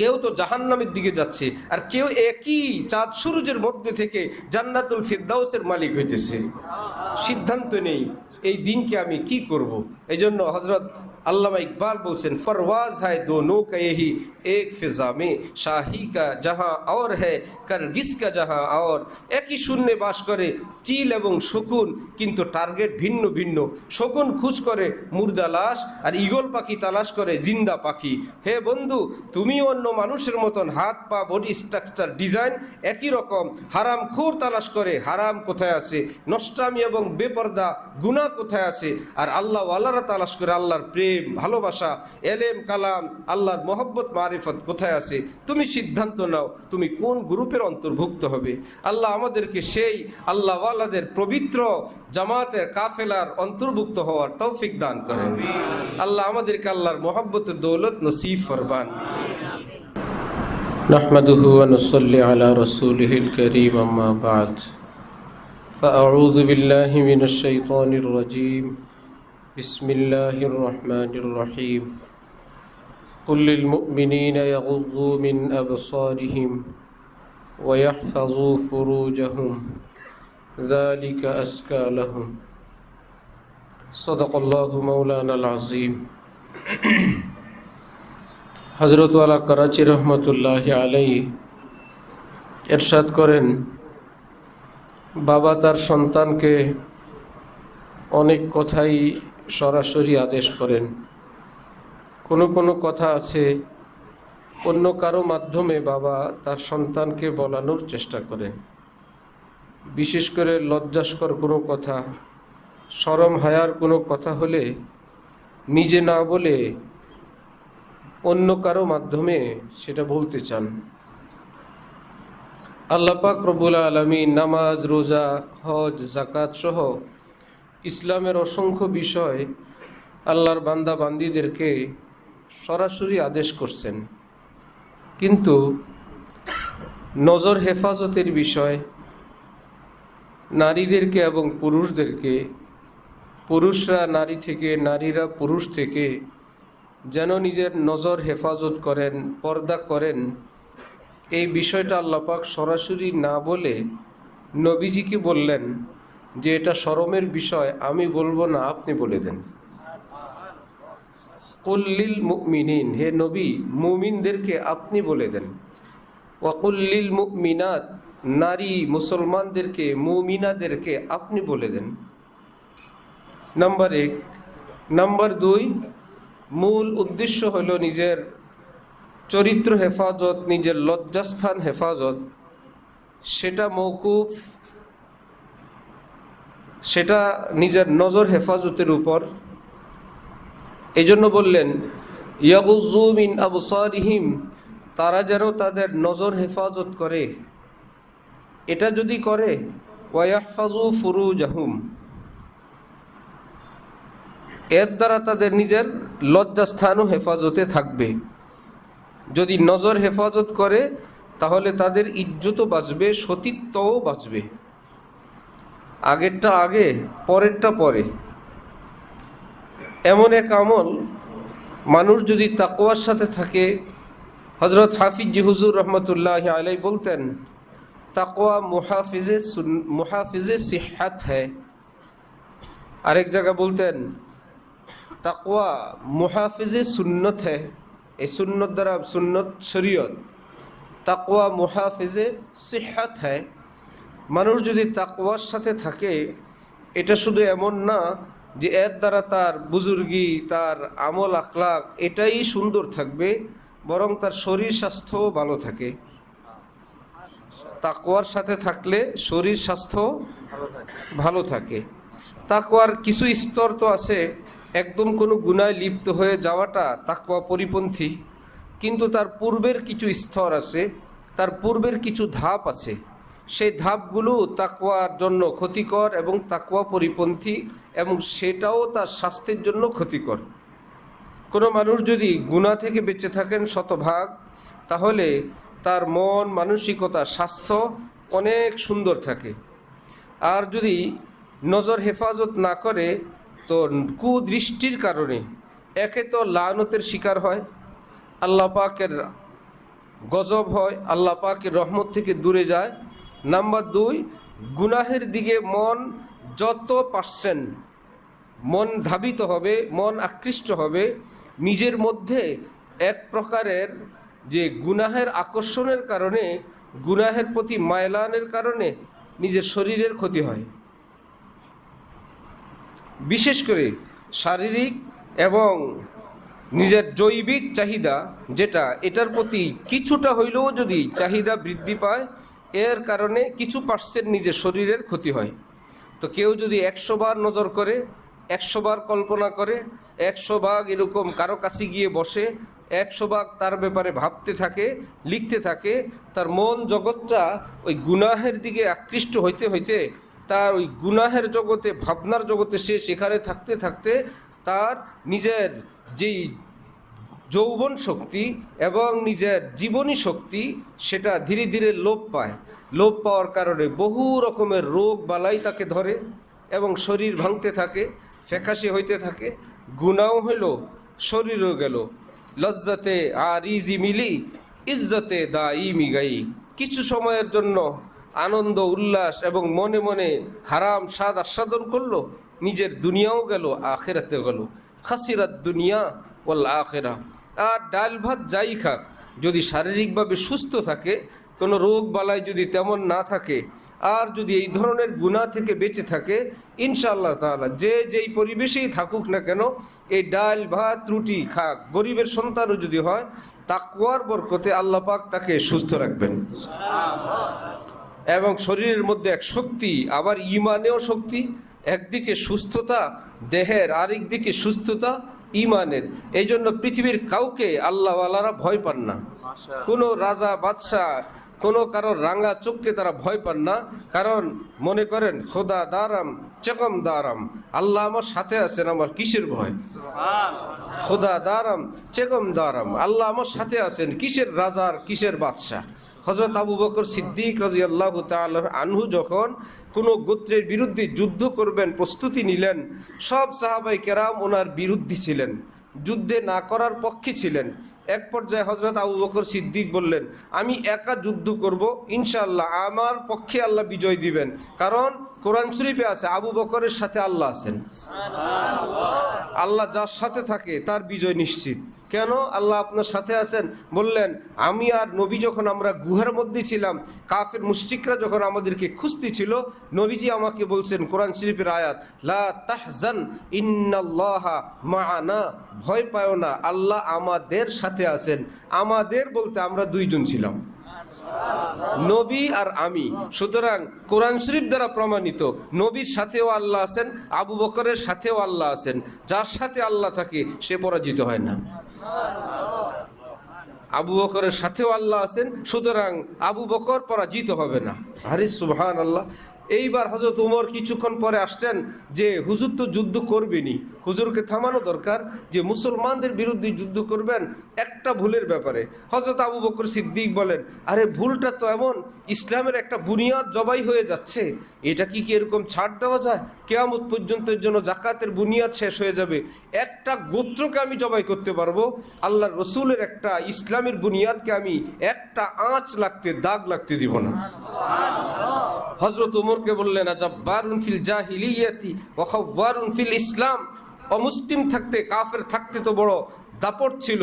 কেউ তো জাহান্নামের দিকে যাচ্ছে, আর কেউ একই চাঁদ সুরুজের মধ্যে থেকে জান্নাতুল ফিরদাউসের মালিক হইতেছে সিদ্ধান্ত নেই, এই দিনকে আমি কি করব। এই জন্য হজরত আল্লামা ইকবাল বলছেন, ফরওয়াজ হয় দোনো কা ইহি, এক ফিজা মে, শাহি কা যাহা আর হ্যায়, কার্গিস কা যাহা আর একই শূন্যে বাস করে চিল এবং শকুন, কিন্তু টার্গেট ভিন্ন ভিন্ন। শকুন খুঁজ করে মুর্দা লাশ আর ইগল পাখি তালাশ করে জিন্দা পাখি। হে বন্ধু তুমি অন্য মানুষের মতন হাত, পা, বডি স্ট্রাকচার, ডিজাইন একই রকম। হারাম খোর তালাশ করে, হারাম কোথায় আছে? নষ্টামি এবং বেপর্দা গুণা কোথায় আছে? আর আল্লাহ আল্লাহরা তালাশ করে আল্লাহর প্রেম ভালোবাসা এলেম কালাম আল্লাহর মোহব্বত মারিফত কোথায় আছে তুমি সিদ্ধান্ত নাও তুমি কোন গ্রুপের অন্তর্ভুক্ত হবে আল্লাহ আমাদেরকে সেই আল্লাহওয়ালাদের পবিত্র জামাতের কাফেলার অন্তর্ভুক্ত হওয়ার তৌফিক দান করেন আল্লাহ আমাদেরকে আল্লাহর মোহব্বত দৌলত নসিব ফরবান نحمده ونصلي على رسوله الكريم أما بعد فأعوذ بالله من الشيطان الرجيم بسم الله الرحمن الرحيم قل للمؤمنين يغضوا من أبصارهم ويحفظوا فروجهم ذلك أزكى لهم صدق الله مولانا العظيم হজরতওয়ালা করাচি রহমতুল্লাহ আলাই এরশাদ করেন বাবা তার সন্তানকে অনেক কথাই সরাসরি আদেশ করেন। কোনো কোনো কথা আছে, অন্য কারও মাধ্যমে বাবা তার সন্তানকে বলানোর চেষ্টা করেন। বিশেষ করে লজ্জাস্কর কোনো কথা, সরম হায়ার কোনো কথা হলে নিজে না বলে অন্য কারও মাধ্যমে সেটা বলতে চান। আল্লাপাক রবুল আলমী নামাজ, রোজা, হজ জাকাত সহ ইসলামের অসংখ্য বিষয় আল্লাহর বান্দা বান্দিদেরকে সরাসরি আদেশ করছেন। কিন্তু নজর হেফাজতের বিষয়, নারীদেরকে এবং পুরুষদেরকে, পুরুষরা নারী থেকে, নারীরা পুরুষ থেকে যেন নিজের নজর হেফাজত করেন, পর্দা করেন, এই বিষয়টা আল্লাপাক সরাসরি না বলে নবীজিকে বললেন। যে এটা শরমের বিষয়, আমি বলব না, আপনি বলে দেন। কুল্লিল মুমিনিন, হে নবী, মুমিনদেরকে আপনি বলে দেন। ওয়াকুল্লিল মুমিনাত, নারী মুসলমানদেরকে, মুমিনাদেরকে আপনি বলে দেন। নাম্বার এক। নাম্বার দুই, মূল উদ্দেশ্য হলো নিজের চরিত্র হেফাজত, নিজের লজ্জাস্থান হেফাজত। সেটা মৌকুফ সেটা নিজের নজর হেফাজতের উপর। এই জন্য বললেন ইয়াবুজুমিন আবসারিহিম, তারা যেন তাদের নজর হেফাজত করে। এটা যদি করে ওয়াহফাজু ফুরুজাহুম। এর দ্বারা তাদের নিজের লজ্জাস্থানও হেফাজতে থাকবে। যদি নজর হেফাজত করে, তাহলে তাদের ইজ্জতও বাঁচবে, সতীত্বও বাঁচবে। আগেরটা আগে, পরেরটা পরে। এমন এক আমল, মানুষ যদি তাকোয়ার সাথে থাকে হজরত হাফিজ হুজুর রহমতুল্লাহ আলাই বলতেন তাকোয়া মুহাফিজে মুহাফিজে সিহাত হ্যায় আরেক জায়গা বলতেন, তাকওয়া মুহাফিজে সুন্নত হ্যাঁ এই সুন্নত দ্বারা, সুন্নত শরীয়ত, তাকওয়া মুহাফিজে সিহাত হ্যাঁ মানুষ যদি তাকওয়ার সাথে থাকে, এটা শুধু এমন না যে এর দ্বারা তার বুজুর্গি, তার আমল আখলাক এটাই সুন্দর থাকবে, বরং তার শরীর স্বাস্থ্যও ভালো থাকে। তাকওয়ার সাথে থাকলে শরীর স্বাস্থ্য ভালো থাকে। তাকওয়ার কিছু স্তর তো আছে, একদম কোনো গুনায় লিপ্ত হয়ে যাওয়াটা তাকওয়া পরিপন্থী। কিন্তু তার পূর্বের কিছু স্তর আছে, তার পূর্বের কিছু ধাপ আছে। সেই ধাপগুলো তাকওয়ার জন্য ক্ষতিকর এবং তাকুয়া পরিপন্থী এবং সেটাও তার স্বাস্থ্যের জন্য ক্ষতিকর। কোনো মানুষ যদি গুণা থেকে বেঁচে থাকেন শতভাগ, তাহলে তার মন, মানসিকতা, স্বাস্থ্য অনেক সুন্দর থাকে। আর যদি নজর হেফাজত না করে, তো কুদৃষ্টির কারণে একে তো লানতের শিকার হয়, আল্লাহ পাকের গজব হয়, আল্লাহ পাকের রহমত থেকে দূরে যায়। নাম্বার দুই, গুনাহের দিকে মন যত পার্সেন্ট মন ধাবিত হবে, মন আকৃষ্ট হবে, নিজের মধ্যে এক প্রকারের যে গুনাহের আকর্ষণের কারণে, গুনাহের প্রতি মায়লানের কারণে নিজের শরীরের ক্ষতি হয়। বিশেষ করে শারীরিক এবং নিজের জৈবিক চাহিদা, যেটা এটার প্রতি কিছুটা হইলেও যদি চাহিদা বৃদ্ধি পায় এর কারণে কিছু পার্সেন্ট নিজের শরীরের ক্ষতি হয়। তো কেউ যদি একশো বার নজর করে, একশো বার কল্পনা করে, একশো ভাগ এরকম কারও কাছে গিয়ে বসে, একশো ভাগ তার ব্যাপারে ভাবতে থাকে, লিখতে থাকে, তার মন জগৎটা ওই গুনাহের দিকে আকৃষ্ট হইতে হইতে তার ওই গুনাহের জগতে, ভাবনার জগতে সে সেখানে থাকতে থাকতে তার নিজের যেই যৌবন শক্তি এবং নিজের জীবনী শক্তি, সেটা ধীরে ধীরে লোপ পায়। লোপ পাওয়ার কারণে বহু রকমের রোগ বালাই তাকে ধরে এবং শরীর ভাঙতে থাকে, ফ্যাকাশে হইতে থাকে, গুণাও হইল, শরীরও গেল। লজ্জাতে আর ইজি মিলি, ইজ্জতে দা ই মিগাই। কিছু সময়ের জন্য আনন্দ, উল্লাস এবং মনে মনে হারাম স্বাদ আস্বাদন করল, নিজের দুনিয়াও গেল আখেরাতে গেল। খাসিরাত দুনিয়া ওয়াল আখেরা। আর ডাল ভাত যাই খাক, যদি শারীরিকভাবে সুস্থ থাকে, কোনো রোগ বালাই যদি তেমন না থাকে, আর যদি এই ধরনের গুণা থেকে বেঁচে থাকে, ইনশাআল্লাহ তাআলা যে যেই পরিবেশেই থাকুক না কেন, এই ডাল ভাত রুটি খাক। গরিবের সন্তানও যদি হয় তাকুয়ার বরকতে আল্লাহ পাক তাকে সুস্থ রাখবেন। এবং শরীরের মধ্যে এক শক্তি, আবার ইমানেও শক্তি, একদিকে সুস্থতা, দেহের আরেক দিকে সুস্থতা ইমানের। এই জন্য পৃথিবীর কাউকে আল্লাহওয়ালারা ভয় পান না। কোনো রাজা বাদশাহ কোনো কারোর রাঙা চোখকে তারা ভয় পান না। কারণ মনে করেন খোদা দারাম চেকম দারাম আল্লাহ আমার সাথে আছেন আমার কিসের ভয়? খোদা দারাম চেকম দারাম আল্লাহ আমার সাথে আছেন কিসের রাজার কিসের বাদশাহ? হজরত আবু বকর সিদ্দিক রাজি আল্লাহ আনহু যখন কোনো গোত্রের বিরুদ্ধে যুদ্ধ করবেন প্রস্তুতি নিলেন সব সাহাবাই কেরাম ওনার বিরুদ্ধে ছিলেন। যুদ্ধে না করার পক্ষে ছিলেন। এক পর্যায়ে হজরত আবু বকর সিদ্দিক বললেন, আমি একা যুদ্ধ করব ইনশাল্লাহ আমার পক্ষে আল্লাহ বিজয় দিবেন। কারণ কোরআন শরীফে আছে, আবু বকরের সাথে আল্লাহ আছেন। আল্লাহ যার সাথে থাকে, তার বিজয় নিশ্চিত। কেন? আল্লাহ আপনার সাথে আছেন। বললেন, আমি আর নবী যখন আমরা গুহার মধ্যে ছিলাম, কাফের মুশরিকরা যখন আমাদেরকে খুঁজতে ছিল নবীজি আমাকে বলছেন, কোরআন শরীফের আয়াত, লা তাহজান ইন্নাল্লাহা মাআনা ভয় পায় না, আল্লাহ আমাদের সাথে আছেন। আমাদের বলতে আমরা দুইজন ছিলাম। নবী আর আমি। সুতরাং কোরআন শরীফ দ্বারা প্রমাণিত, নবীর সাথেও আল্লাহ আছেন, আবু বকরের সাথেও আল্লাহ আছেন। যার সাথে আল্লাহ থাকে, সে পরাজিত হয় না। আবু বকরের সাথেও আল্লাহ আছেন, সুতরাং আবু বকর পরাজিত হবে না। আরে সুবহান আল্লাহ এইবার হজরত উমর কিছুক্ষণ পরে আসছেন যে হুজুর তো যুদ্ধ করবেনি হুজুরকে থামানো দরকার যে মুসলমানদের বিরুদ্ধে যুদ্ধ করবেন একটা ভুলের ব্যাপারে। হজরত আবু বকর সিদ্দিক বলেন, আরে ভুলটা তো এমন, ইসলামের একটা বুনিয়াদ জবাই হয়ে যাচ্ছে। এটা কি কি এরকম ছাড় দেওয়া যায়? কেয়ামত পর্যন্ত এর জন্য জাকাতের বুনিয়াদ শেষ হয়ে যাবে। একটা গোত্রকে আমি জবাই করতে পারব। আল্লাহ রসুলের একটা ইসলামের বুনিয়াদকে আমি একটা আঁচ লাগতে, দাগ লাগতে দিব না। হজরত উমরকে বললেন খাওয়ারুন ফিল ইসলাম? অমুসলিম থাকতে, কাফের থাকতে তো বড় দাপট ছিল,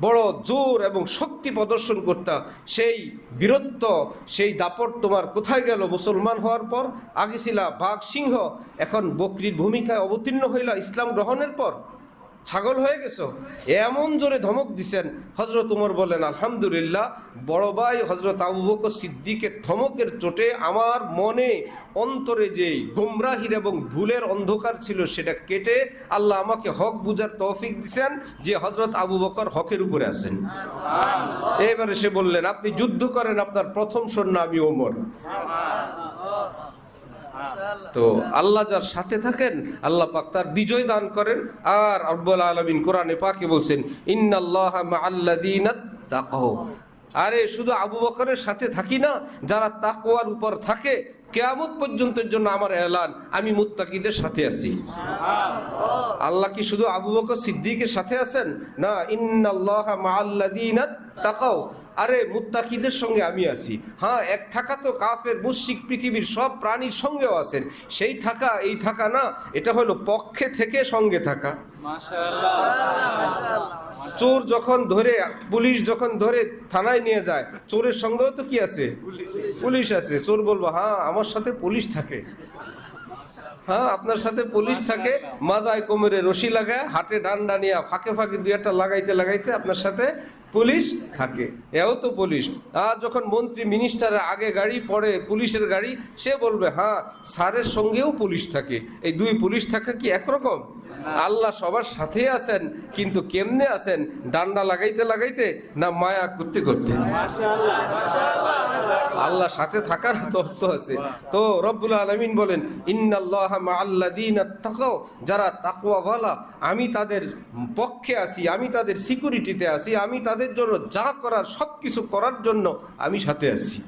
বড় জোর এবং শক্তি প্রদর্শন করতা। সেই বীরত্ব, সেই দাপট তোমার কোথায় গেল মুসলমান হওয়ার পর? আগে ছিলা বাঘ সিংহ, এখন বকরির ভূমিকায় অবতীর্ণ হইলা ইসলাম গ্রহণের পর? ছাগল হয়ে গেছো? এমন জোরে ধমক দিছেন হজরত উমর বলেন আলহামদুলিল্লাহ, বড় ভাই হজরত আবু বকর সিদ্দিকের ধমকের চোটে আমার মনে অন্তরে যে গোমরাহির এবং ভুলের অন্ধকার ছিল সেটা কেটে আল্লাহ আমাকে হক বুঝার তৌফিক দিছেন, যে হজরত আবু বকর হকের উপরে আছেন। এবারে সে বললেন, আপনি যুদ্ধ করেন আপনার প্রথম সৈন্য আমি ওমর তো আল্লাহ যার সাথে থাকেন আল্লাহ পাক তার বিজয় দান করেন। আর আব্বুল আলমিন কোরআনে পাকে বলছেন ইন্নাল্লাহ আরে শুধু আবু বকরের সাথে থাকি না যারা তাকওয়ার উপর থাকে কেয়ামত পর্যন্তের জন্য আমার এলান আমি মুত্তাকিদের সাথে আছি। আল্লাহ কি শুধু আবু বকর সিদ্দিকের সাথে আছেন? না ইন্নাল্লাহ মাআল্লাযীনা তাকাও আরে মুত্তাকিদের সঙ্গে আমি আছি। হ্যাঁ এক থাকা তো কাফের মুশিক পৃথিবীর সব প্রাণীর সঙ্গেও আছেন। সেই থাকা এই থাকা না এটা হলো পক্ষে থেকে সঙ্গে থাকা। চোর যখন ধরে পুলিশ যখন ধরে থানায় নিয়ে যায় চোরের সঙ্গেও তো কি আছে? পুলিশ আছে। চোর বলব হ্যাঁ আমার সাথে পুলিশ থাকে। হ্যাঁ আপনার সাথে পুলিশ থাকে। মাজায় কোমরে রশি লাগায় হাটে ডান্ডা নিয়ে ফাঁকে ফাঁকে দুই একটা লাগাইতে লাগাইতে আপনার সাথে পুলিশ থাকে। এও তো পুলিশ। আর যখন মন্ত্রী মিনিস্টারের আগে গাড়ি পড়ে পুলিশের গাড়ি, সে বলবে হ্যাঁ স্যারের সঙ্গেও পুলিশ থাকে। এই দুই পুলিশ থাকা কি একরকম? আল্লাহ সবার সাথেই আছেন, কিন্তু কেমনে আছেন? ডান্ডা লাগাইতে লাগাইতে না মায়া করতে করতে? আল্লাহ সাথে থাকার তত্ত্ব আছে। তো রব্বুল আলমিন বলেন, ইন্নাল্লাহ মাআল্লাযীনা তাকাও যারা তাকওয়াওয়ালা, আমি তাদের পক্ষে আছি, আমি তাদের সিকিউরিটিতে আছি, আমি তাদের জন্য যা করার সব কিছু করার জন্য আমি সাথে আছি।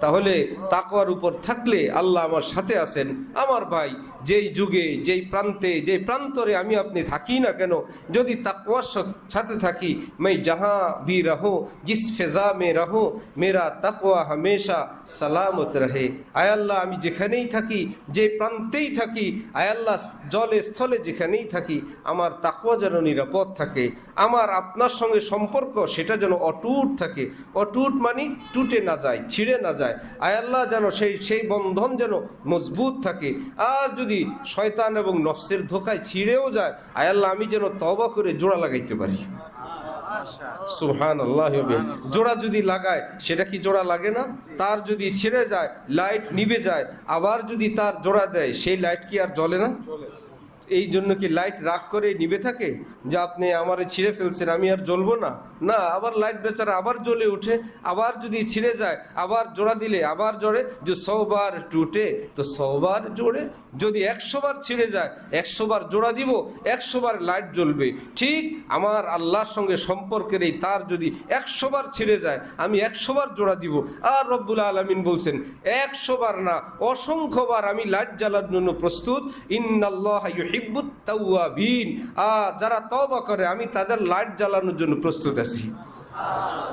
তাহলে তাকওয়ার উপর থাকলে আল্লাহ আমার সাথে আছেন। আমার ভাই যেই যুগে যেই প্রান্তে যেই প্রান্তরে আমি আপনি থাকি না কেন যদি তাকওয়ার স- সাথে থাকি मैं जहाँ भी रहो जिस ফেজা মে রহো মেরা তাকওয়া হামেশা সালামত রহে আয়াল্লাহ আমি যেখানেই থাকি যে প্রান্তেই থাকি আয়াল্লাহ জলে স্থলে যেখানেই থাকি আমার তাকওয়া যেন নিরাপদ থাকে আমার আপনার সঙ্গে সম্পর্ক সেটা যেন অটুট থাকে অটুট মানে টুটে না যায় ছিঁড়ে না যায় আয়াল্লাহ যেন সেই সেই বন্ধন যেন মজবুত থাকে আর যদি শয়তান এবং নফসের ধোকায় ছিঁড়েও যায় আয়াল্লাহ আমি যেন তবা করে জোড়া লাগাইতে পারি। সুহান আল্লাহ জোড়া যদি লাগায়, সেটা কি জোড়া লাগে না? তার যদি ছেড়ে যায়, লাইট নিবে যায়, আবার যদি তার জোড়া দেয়, সেই লাইট কি আর জ্বলে না? এই জন্য কি লাইট রাগ করে নিভে থাকে? যে আপনি আমারে ছিঁড়ে ফেলছেন, আমি আর জ্বলবো না? না, আবার লাইট বেচারা আবার জ্বলে ওঠে আবার যদি ছিঁড়ে যায়, আবার জোড়া দিলে, আবার জোড়ে, যে সৌবার টুটে, তো সবার জোড়ে। যদি একশো বার ছিঁড়ে যায়, একশো বার জোড়া দিব, একশো বার লাইট জ্বলবে। ঠিক আমার আল্লাহর সঙ্গে সম্পর্কের এই তার যদি একশো বার ছিঁড়ে যায়, আমি একশো বার জোড়া দিব। আর রব্বুল আলমিন বলছেন, একশো বার না অসংখ্যবার আমি লাইট জ্বালার জন্য প্রস্তুত। ইন্নাল্লাহ আ, যারা তবা করে, আমি তাদের লাইট জ্বালানোর জন্য প্রস্তুত আছি।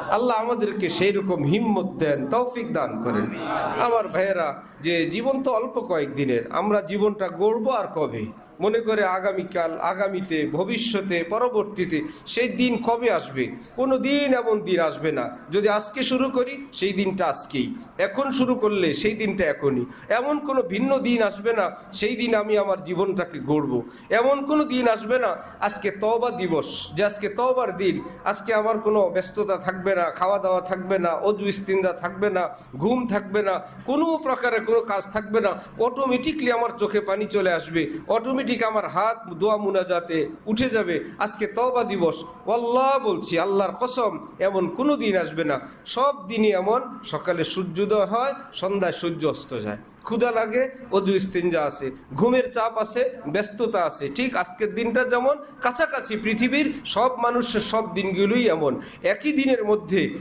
আল্লাহ আমাদেরকে সেই রকম হিম্মত দেন, তৌফিক দান করেন। আমার ভাইয়েরা, যে জীবন তো অল্প কয়েকদিনের, আমরা জীবনটা গড়বো আর কবে? মনে করে আগামীকাল, আগামীতে, ভবিষ্যতে, পরবর্তীতে, সেই দিন কবে আসবে? কোনো দিন এমন দিন আসবে না। যদি আজকে শুরু করি, সেই দিনটা আজকেই। এখন শুরু করলে, সেই দিনটা এখনই। এমন কোনো ভিন্ন দিন আসবে না, সেই দিন আমি আমার জীবনটাকে গড়ব। এমন কোনো দিন আসবে না, আজকে তবা দিবস, যে আজকে তবার দিন। আজকে আমার কোনো ব্যস্ততা থাকবে না খাওয়া দাওয়া থাকবে না, অজু ইস্তিন্দা থাকবে না, ঘুম থাকবে না, কোনো প্রকারের কোনো কাজ থাকবে না। অটোমেটিকলি আমার চোখে পানি চলে আসবে। অটোমেটিক আমার হাত, দোয়া মুনাজাতে উঠে যাবে। আজকে তবা দিবস। আল্লাহ বলছি, আল্লাহর কসম, এমন কোনো দিন আসবে না। সব দিনই এমন, সকালে সূর্যোদয় হয়, সন্ধ্যায় সূর্য অস্ত যায়। ক্ষুধা লাগে অজু ইস্তিনজা আছে। ঘুমের চাপ আছে, ব্যস্ততা আছে। ঠিক আজকের দিনটা যেমন, কাছাকাছি পৃথিবীর সব মানুষের সব দিনগুলোই এমন। একই দিনের মধ্যে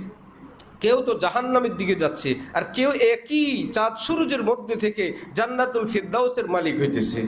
কেউ তো জাহান্নামের দিকে যাচ্ছে, আর কেউ একই চাঁদ সুরুজের মধ্যে থেকে জান্নাতুল ফিরদাউসের মালিক হইতেছে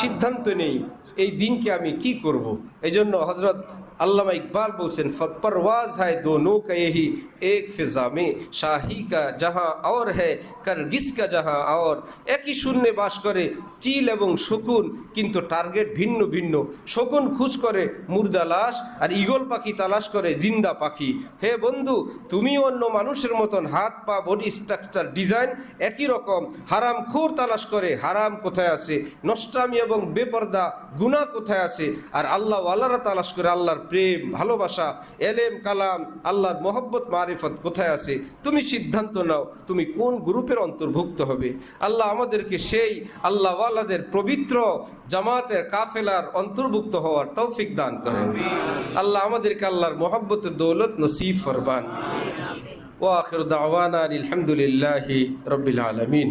সিদ্ধান্ত নেই, এই দিনকে আমি কি করব। এই জন্য হজরত আল্লামা ইকবাল বলছেন परवाज है दोनों का यही एक फिजा में शाही का जहाँ और है करगिस का जहाँ और একই শূন্যে বাস করে চিল এবং শকুন কিন্তু টার্গেট ভিন্ন ভিন্ন শকুন খুঁজ করে মুর্দা লাশ আর ইগল পাখি তালাশ করে জিন্দা পাখি হে বন্ধু তুমি অন্য মানুষের মতন হাত পা বডি স্ট্রাকচার ডিজাইন একই রকম হারাম খুর তালাশ করে হারাম কোথায় আছে নষ্টামি এবং বেপর্দা গুনাহ কোথায় আছে আর আল্লাহ আল্লাহরা তালাশ করে আল্লাহর প্রেম ভালোবাসা এলেম কালাম আল্লাহর মোহব্বত মারিফত কোথায় আছে? তুমি সিদ্ধান্ত নাও তুমি কোন গ্রুপের অন্তর্ভুক্ত হবে? আল্লাহ আমাদেরকে সেই আল্লাহওয়ালাদের পবিত্র জামাতের কাফেলার অন্তর্ভুক্ত হওয়ার তৌফিক দান করেন। আল্লাহ আমাদেরকে আল্লাহর মোহব্বতের দৌলত নসিব ফরবান ওয়াখির দাওয়ানা আলহামদুলিল্লাহি রব্বিল আলামিন।